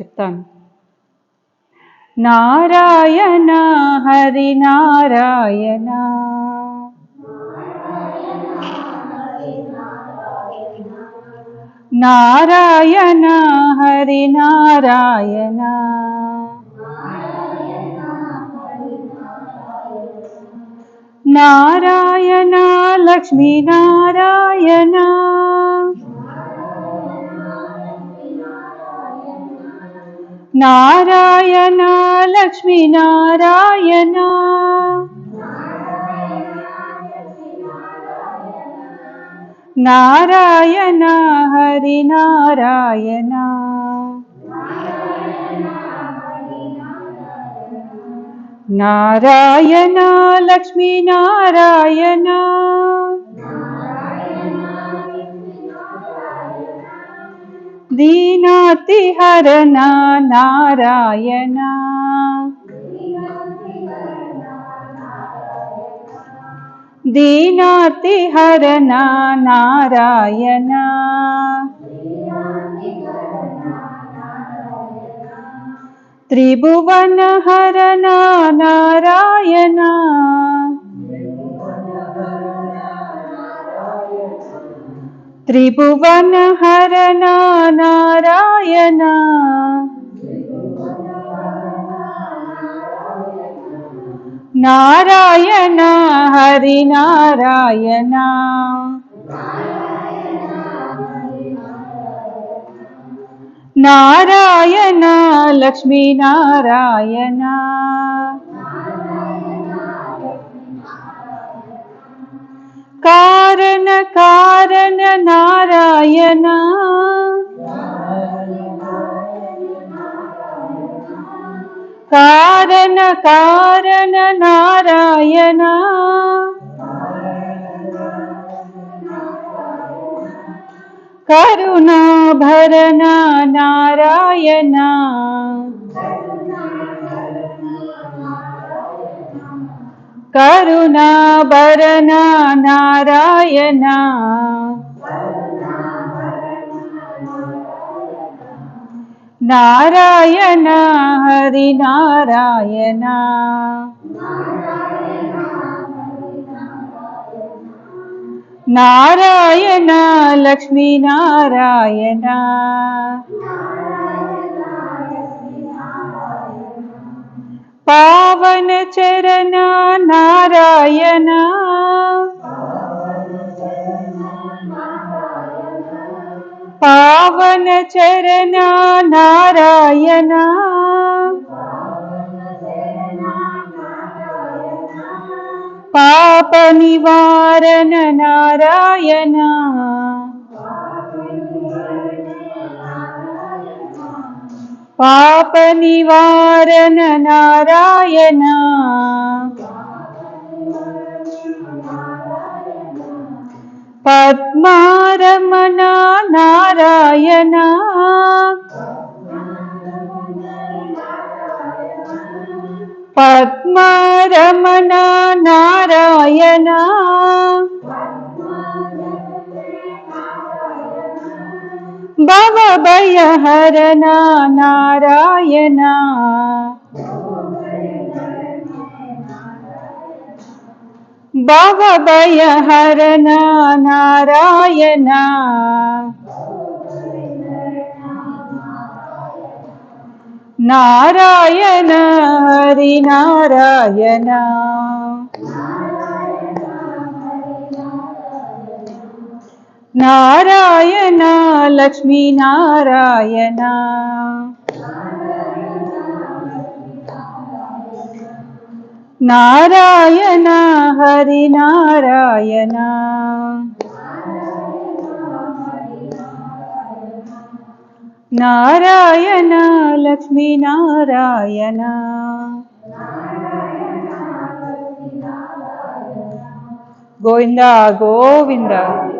చెప్తాను. నారాయణ హరి నారాయణ. నారాయణ హరి నారాయణ. నారాయణ లక్ష్మీ నారాయణ. నారాయణ లక్ష్మీ నారాయణ నారాయణ హరి నారాయణ నారాయణ లక్ష్మీ నారాయణ దీనాతిహరణ నారాయణ దీనాతిహరణ నారాయణ త్రిభువన హరణ నారాయణ త్రిభువన హరణ నారాయణ నారాయణ హరి నారాయణ నారాయణ లక్ష్మీ నారాయణ కారణ కారణ నారాయణ. కారణ కారణ నారాయణ. కరుణాభరణ నారాయణ. కరుణాభరణ నారాయణ. నారాయణ హరి నారాయణ. నారాయణ లక్ష్మీ నారాయణ. పావన చరణ నారాయణ. పావన చరణ నారాయణ. పాప నివారణ నారాయణ పాప నివారణ నారాయణ పద్మారమణ నారాయణ పద్మారమణ నారాయణ భవభయహరణ నారాయణ భవభయహరణ నారాయణ నారాయణ హరి నారాయణ నారాయణ లక్ష్మీ నారాయణ. నారాయణ హరి నారాయణ. నారాయణ లక్ష్మీ నారాయణ. గోవింద గోవింద.